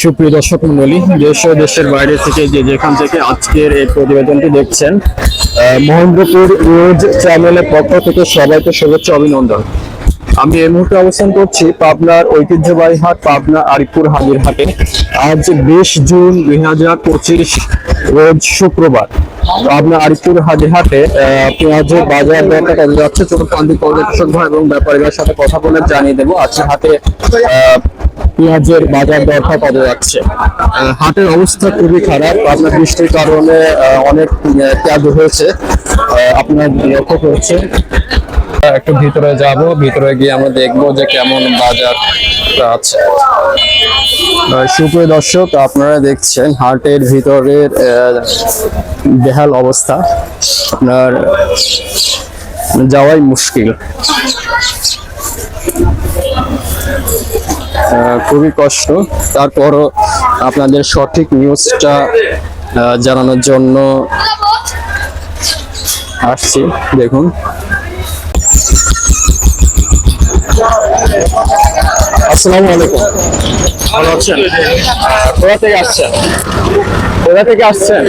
সুপ্রিয় দর্শক মন্ডলী, দেশ ও দেশের বাইরে থেকে যে যেখান থেকে আজকের এই প্রতিবেদনটি দেখছেন মহেন্দ্রপুর নিউজ চ্যানেলের পক্ষ থেকে সবাইকে শুভেচ্ছা অভিনন্দন। আমি এই মুহূর্তে অবস্থান করছি পাবনার ঐতিহ্যবাহী হাট, পাবনা আরিপুর হাজির হাটে। আজ বিশ জুন দুই হাজার পঁচিশ, রোজ শুক্রবার। পাবনা আরিপুর হাজির হাটে পেঁয়াজের বাজার দরটা কত যাচ্ছে। প্রান্তিক পর্যটক এবং ব্যাপারীদের সাথে কথা বলে জানিয়ে দেবো। আজকে হাতে পেঁয়াজের বাজার দরটা কত যাচ্ছে? হাটের অবস্থা খুবই খারাপ। আপনার বৃষ্টির কারণে অনেক পেঁয়াজ হয়েছে। আপনার লক্ষ্য করছে? একটু ভিতরে যাব ভিতরে গিয়ে আমরা দেখব যে কেমন বাজার আছে। সুপ্রিয় দর্শক আপনারা দেখছেন হাটের ভিতরের বেহাল অবস্থা। আপনার যাওয়াই মুশকিল। খুবই কষ্ট। তারপরও আপনাদের সঠিক নিউজটা জানানোর জন্য আসছি, দেখুন। আসসালামু আলাইকুম। ভালো আছেন? কোথা থেকে আসছেন? কোথা থেকে আসছেন?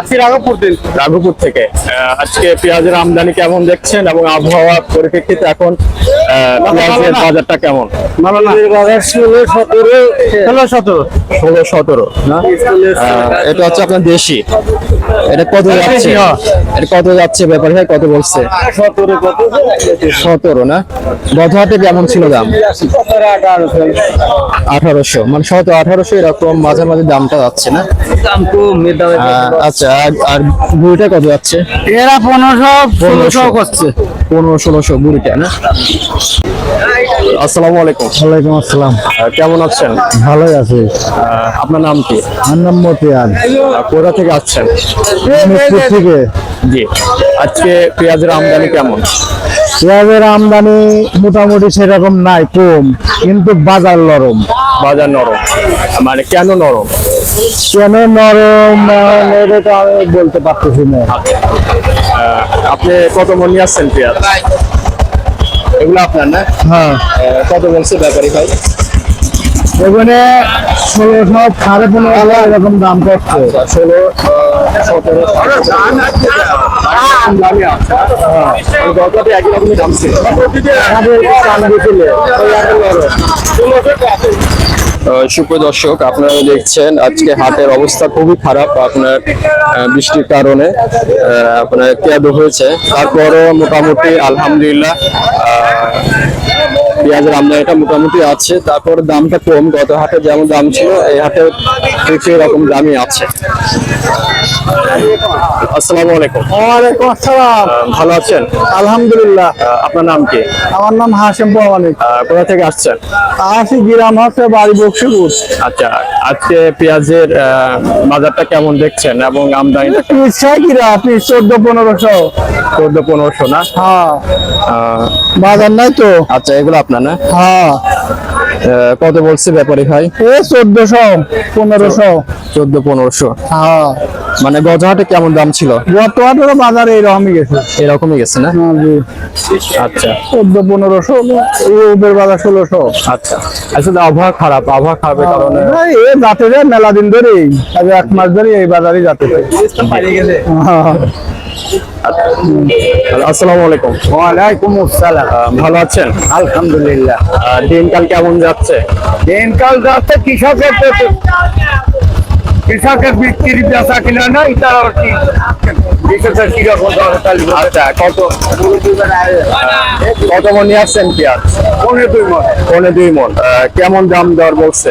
আজকে রাঘবপুর দিন। রাঘবপুর থেকে। আজকে পেঁয়াজের আমদানি কেমন দেখছেন এবং আবহাওয়ার পরিপ্রেক্ষিতে এখন পেঁয়াজের বাজারটা কেমন? ভালো না? ষোলো সতেরো। ষোলো সতেরো। ষোলো সতেরো না? এটা হচ্ছে আপনার দেশি। এটা কত যাচ্ছে? হ্যাঁ। এটা কত যাচ্ছে ব্যাপারে? ভাই কত বলছে? সতেরো সতেরো না? গত হাটে কেমন ছিল দাম? আঠারোশো। মানে শত আঠারোশো এরকম মাঝে মাঝে দামটা যাচ্ছে না? আচ্ছা আর- আর বুড়িটা কত যাচ্ছে? এরা পনেরোশো ষোলোশো করছে। পনেরো ষোলোশো বুড়িটা না? আসসালামু আলাইকুম। ওয়ালাইকুম আসসালাম। কেমন আছেন? ভালোই আছি। আহ, আপনার নাম কি? আমার নাম মতিয়ান। কোথা থেকে আসছেন? থেকে। জি। আজকে পেঁয়াজের আমদানি কেমন? পেঁয়াজের আমদানি মোটামুটি সেরকম নাই কম কিন্তু বাজার নরম। বাজার নরম। মানে কেন নরম? কেন নরম? এটা তো আমি বলতে পারতেছি না। আপনি কত মন নিয়ে আসছেন পেঁয়াজ? এগুলো আপনার না? হ্যাঁ। কত বলছে ব্যাপারী ভাই? এখানে ষোলোশো সাড়ে পনেরো হাজার এরকম দাম করছে ষোলো সতেরো গততে একই রকমই দাম ছিল। সুপ্রিয় দর্শক, আপনারা দেখছেন আজকে হাটের অবস্থা খুবই খারাপ আপনার বৃষ্টির কারণে আপনার কেয়াদ হয়েছে। তারপরও মোটামুটি আলহামদুলিল্লাহ পেঁয়াজের আমদানিটা মোটামুটি আছে। তারপর দামটা কম গত হাটে যেমন দাম ছিল এই হাটে ঠিক এরকম রকম দামই আছে। আসসালামু আলাইকুম। ওয়ালাইকুম আসসালাম। ভালো আছেন? আলহামদুলিল্লাহ। আপনার নাম কি? আমার নাম হাসেম প্রমাণিক কোথা থেকে আসছেন? আসি গ্রাম হচ্ছে বাড়ি বক্সিপুর আচ্ছা আজকে পেঁয়াজের বাজারটা কেমন দেখছেন এবং আমদানিটা ছয় কিরা পিস চোদ্দ পনেরোশো। চোদ্দ পনেরোশো না? হ্যাঁ। বাজার নাই তো। আচ্ছা এগুলো আপনার না? হ্যাঁ। কত বলছে ব্যাপারী ভাই? এ চোদ্দশো পনেরোশো। চোদ্দ পনেরোশো। হ্যাঁ। মানে গজহাটে কেমন দাম ছিল? বাজার গেছে। এরকমই গেছে না? হ্যাঁ, আচ্ছা। চোদ্দ পনেরোশো বাজার ষোলোশো। আচ্ছা। আসলে আবহাওয়া খারাপ আবহাওয়া খারাপের কারণে এই এ যাতে যায় মেলা দিন ধরেই এক মাস ধরে এই বাজারই যাতে যায়। আসসালামু আলাইকুম। ওয়ালাইকুম আসসালাম ভালো আছেন? আলহামদুলিল্লাহ। দিনকাল কেমন যাচ্ছে? দিনকাল যাচ্ছে কৃষকের কৃষকের বিক্রি বেচা কিনা নাই তার আর কি। কৃষকের কীরকম আচ্ছা কত কত মন নিয়ে আসছেন পেঁয়াজ? পনেরো দুই মন। দুই মন। কেমন দাম দর বলছে?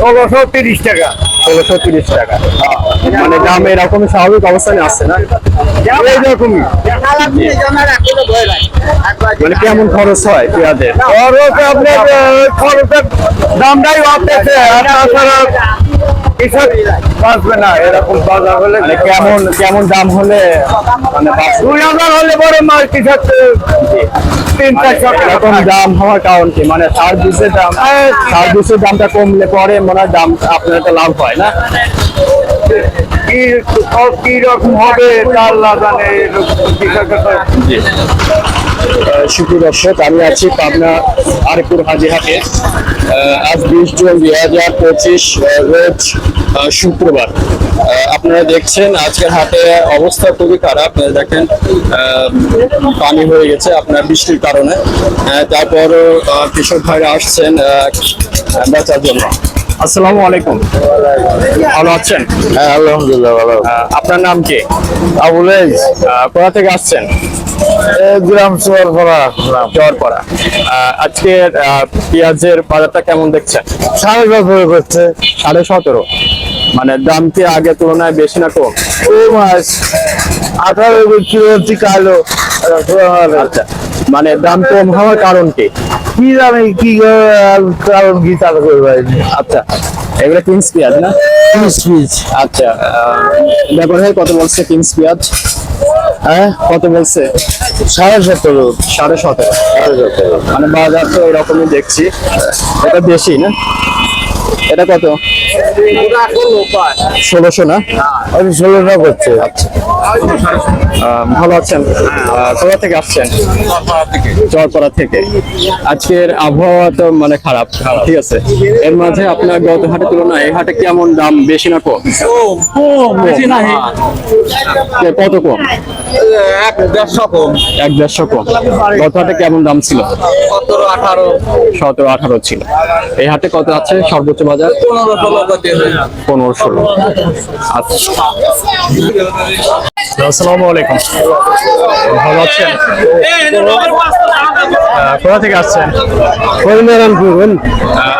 ষোলোশো তিরিশ টাকা। ষোলোশো তিরিশ টাকা। মানে দাম এরকমই স্বাভাবিক অবস্থানে আসছে না? এইরকমই মানে কেমন খরচ হয় পেঁয়াজের? খরচ আপনার খরচের দামটাই আর তাছাড়া বাঁচবে না এরকম বাজার হলে মানে কেমন কেমন দাম হলে মানে বাঁচবে? দুই হাজার হলে পরে মাল কৃষক এরকম দাম হওয়ার কারণ কি? মানে দাম সার বীজের দামটা কমলে পরে মনে হয় দাম আপনার একটা লাভ হয় না? কি কি রকম হবে তার কৃষকের জি। সুপ্রিয় দর্শক আমি আছি পাবনা আরিপুর হাজিহাটে আজ বিশ জুন দুই হাজার পঁচিশ রোজ শুক্রবার। আপনারা দেখছেন আজকের হাটে অবস্থা খুবই খারাপ। দেখেন পানি হয়ে গেছে আপনার বৃষ্টির কারণে। আহ, কৃষক ভাইরা আসছেন বেচার জন্য। আসসালামু আলাইকুম। ভালো আছেন? হ্যাঁ আলহামদুলিল্লাহ ভালো। আপনার নাম কি? আবুল কোথা থেকে আসছেন? গ্রাম চরপাড়া আজকে পেঁয়াজের বাজারটা কেমন দেখছেন? সাড়ে বছর করছে। সাড়ে সতেরো। মানে দাম কি আগের তুলনায় বেশি না কম? ও মাস আঠারো কালো। আচ্ছা মানে দাম কম হওয়ার কারণ কি? কি জানি কি কারণ কি তার করবে আচ্ছা এগুলো কিংস পেঁয়াজ না? পিস পিস আচ্ছা হয়ে কত বলছে কিংস পেঁয়াজ। হ্যাঁ? কত বলছে? সাড়ে সতেরো। সাড়ে সতেরো। সাড়ে সতেরো। মানে বাজার তো এরকমই দেখছি। এটা বেশি না? এটা কত? ষোলোশো না? আমি ষোলোটা করছে। আহ, ভালো আছেন? কোথা থেকে আসছেন? চরপাড়া থেকে। আজকের আবহাওয়া তো মানে খারাপ। ঠিক আছে। এর মাঝে আপনার গত হাটের তুলনায় এই হাটে কেমন দাম? বেশি না কম? বেশি না কত কম? এক দেড়শো কম। এক দেড়শো কম। গত হাটে কেমন দাম ছিল? সতেরো আঠারো। সতেরো আঠারো ছিল। এই হাটে কত আছে? সর্বোচ্চ বাজার পনেরো পনেরো ষোলো। আচ্ছা। আসসালামু আলাইকুম। ভালো আছেন? কোথা থেকে আসছেন?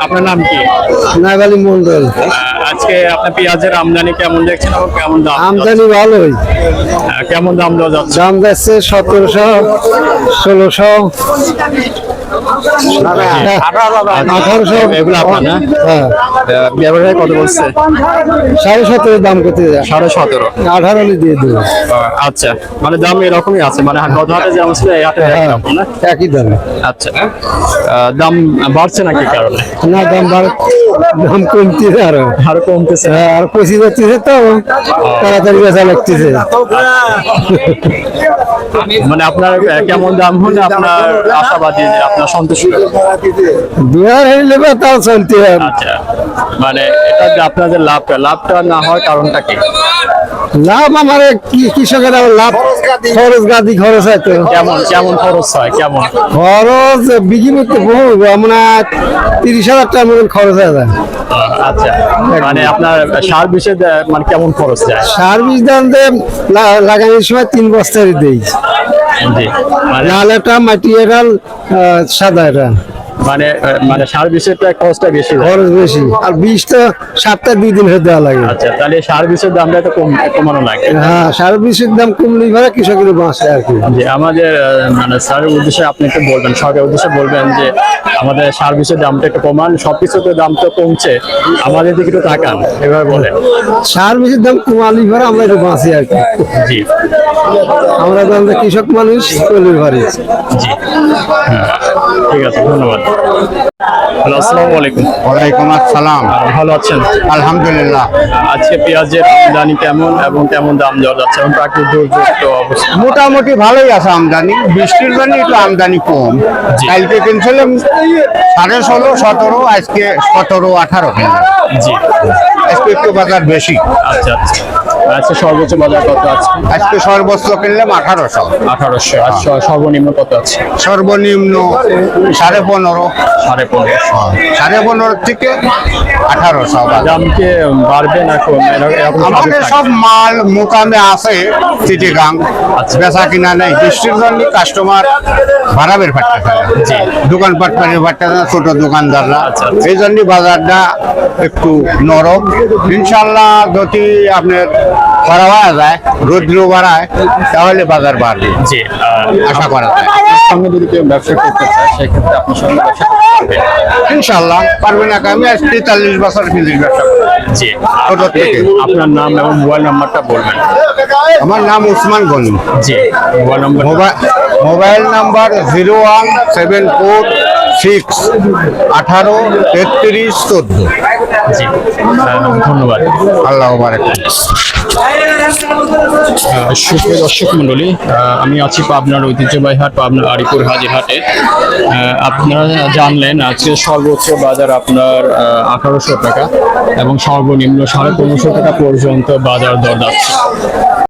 আপনার নাম কি? নাগালি মন্ডল। আজকে আপনার পেঁয়াজের আমদানি কেমন দেখছেন এবং কেমন দাম আমদানি ভালোই। কেমন দাম দেওয়া যাচ্ছে? দাম যাচ্ছে সতেরোশো ষোলোশো সাড়ে সতেরো দাম আঠারো দিয়ে আচ্ছা মানে দাম এরকমই আছে মানে দামে বাড়ছে নাকি কারণে না দাম কমতেছে কমতেছে হ্যাঁ, আর করতেছে তো তাড়াতাড়ি বেচা লাগতেছে মানে আপনার কেমন দাম হলে আপনার আশাবাদী সন্তুষ্ট? দুয়ার হইলে তাও চলতে আচ্ছা মানে এটা যে আপনাদের লাভটা লাভটা না হওয়ার কারণটা কি? লাভ আমার কৃষকের লাভ খরচ গাদি খরচ হয় তো। কেমন কেমন খরচ হয় কেমন? খরচ বিঘি মধ্যে বহু আমরা তিরিশ হাজার টাকার মতন খরচ হয়ে যায়। আচ্ছা মানে আপনার মানে কেমন খরচ যায়? সার বীজ দাম লাগানোর সময় তিন বস্তারই দেই। লাল এটা মাটি এরাল সাদা এটা। মানে মানে সার তো খরচটা বেশি। খরচ বেশি। আর বীজটা সাতটা দুই দিন হয়ে দেওয়া লাগে। আচ্ছা তাহলে সার বিষের দামটা তো কম কমানো লাগে। হ্যাঁ সার বীজের দাম কমলে ভাড়া কৃষকের বাঁচে আর কি। যে আমাদের মানে স্যারের উদ্দেশ্যে আপনি একটু বলবেন সরকারের উদ্দেশ্যে বলবেন যে আমাদের সার্ভিসের দামটা একটু কমান সবকিছুতে দাম তো কমছে। আমাদের দিকে একটু তাকান এভাবে বলেন। সার বীজের দাম কমালি ভাড়া আমরা একটু বাঁচি আর কি। জি। আমরা তো আমরা কৃষক মানুষ চলি ভারি জি। হ্যাঁ, ঠিক আছে ধন্যবাদ। হ্যালো আসসালামু আলাইকুম। ওয়ালাইকুম আসসালাম। ভালো আছেন? আলহামদুলিল্লাহ। আজকে পেঁয়াজের আমদানি কেমন এবং কেমন দাম দেওয়া যাচ্ছে এবং প্রাকৃতিক দুর্যোগ তো মোটামুটি ভালোই আছে আমদানি। বৃষ্টির জন্য একটু আমদানি কম। কালকে কিনছিলাম সাড়ে ষোলো সতেরো আজকে সতেরো আঠারো। জি। আজকে একটু বাজার বেশি। আচ্ছা আচ্ছা। আজকে সর্বোচ্চ বাজার কত আছে? আজকে সর্বোচ্চ কিনলাম আঠারোশো। আঠারোশো আর সর্বনিম্ন কত আছে? সর্বনিম্ন সাড়ে পনেরো। সাড়ে পনেরোশো সাড়ে পনেরো থেকে আঠারোশো দাম কি বাড়বে না আমাদের সব মাল মোকামে আছে চিটিগাং। আচ্ছা। বেচা কিনা নেই। বৃষ্টির জন্য কাস্টমার ভাড়াবের ফাটতে থাকে। দোকানপাট পারে ফাটতে থাকে ছোট দোকানদাররা। আচ্ছা, আচ্ছা। এই জন্য বাজারটা একটু নরম। ইনশাল্লাহ যদি আপনার করা হওয়া যায় রৌদ্র বাড়ায় তাহলে বাজার বাড়বে জি আশা করা যায়। সঙ্গে যদি কেউ ব্যবসা করতে চায় সেক্ষেত্রে আপনার সঙ্গে ব্যবসা করতে পারবে। ইনশাল্লাহ পারবে না আমি আজ তেতাল্লিশ বছর বিদেশ ব্যবসা জি ছোট থেকে। আপনার নাম এবং মোবাইল নাম্বারটা বলবেন। আমার নাম উসমান গনি। জি mobile number mobile mobile number zero one seven four six আঠারো তেত্রিশ চোদ্দ। জি ধন্যবাদ। আল্লাহ সুপ্রিয় দর্শক মন্ডলী আমি আছি পাবনার ঐতিহ্যবাহী হাট পাবনার আরিপুর হাজির হাটে আপনারা জানলেন আজকে সর্বোচ্চ বাজার আপনার আঠারোশো টাকা এবং সর্বনিম্ন সাড়ে পনেরোশো টাকা পর্যন্ত বাজার দর যাচ্ছে।